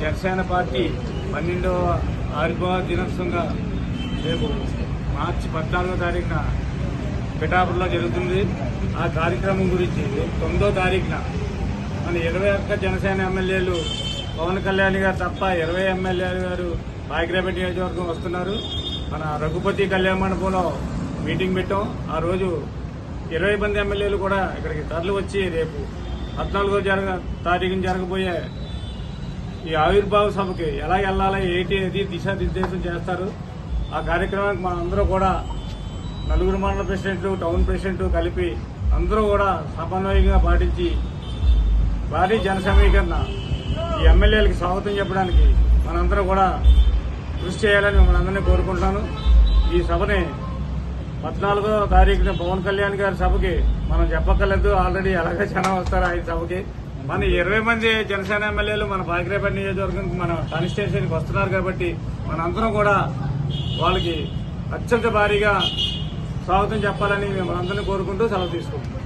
Janasena party పన్నెండవ ఆవిర్భావ దినోత్సవంగా రేపు మార్చి పద్నాలుగో తారీఖున పిఠాపురంలో జరుగుతుంది. ఆ కార్యక్రమం గురించి తొమ్మిదో తారీఖున మన ఇరవై ఒక్క జనసేన ఎమ్మెల్యేలు పవన్ కళ్యాణ్ గారు తప్ప ఇరవై ఎమ్మెల్యేలు గారు బాగ్రాపేట నియోజకవర్గం వస్తున్నారు. మన రఘుపతి కళ్యాణ మండపంలో మీటింగ్ పెట్టాం. ఆ రోజు ఇరవై మంది ఎమ్మెల్యేలు కూడా ఇక్కడికి తరలి వచ్చి రేపు పద్నాలుగో జరగ తారీఖున జరగబోయే ఈ ఆవిర్భావ సభకి ఎలా వెళ్ళాలి ఏంటి అనేది దిశానిర్దేశం చేస్తారు. ఆ కార్యక్రమానికి మనందరూ కూడా నలుగురు మండల ప్రెసిడెంట్లు టౌన్ ప్రెసిడెంట్ కలిపి అందరూ కూడా సమన్వయంగా పాటించి భారీ జన సమీకరణ ఈ ఎమ్మెల్యేలకు స్వాగతం చెప్పడానికి మనందరం కూడా కృషి చేయాలని మిమ్మల్ని అందరినీ కోరుకుంటున్నాను. ఈ సభని పద్నాలుగో తారీఖున పవన్ కళ్యాణ్ గారి సభకి మనం చెప్పక్కర్లేదు. ఆల్రెడీ ఎలాగ జనం వస్తారు ఆయన సభకి. మన ఇరవై మంది జనసేన ఎమ్మెల్యేలు మన బాగిరేపేట నియోజకవర్గానికి మన కాన్స్టిట్యూషన్కి వస్తున్నారు కాబట్టి మనందరం కూడా వాళ్ళకి అత్యంత భారీగా స్వాగతం చెప్పాలని మేము అందరినీ కోరుకుంటూ సెలవు తీసుకుంటున్నాం.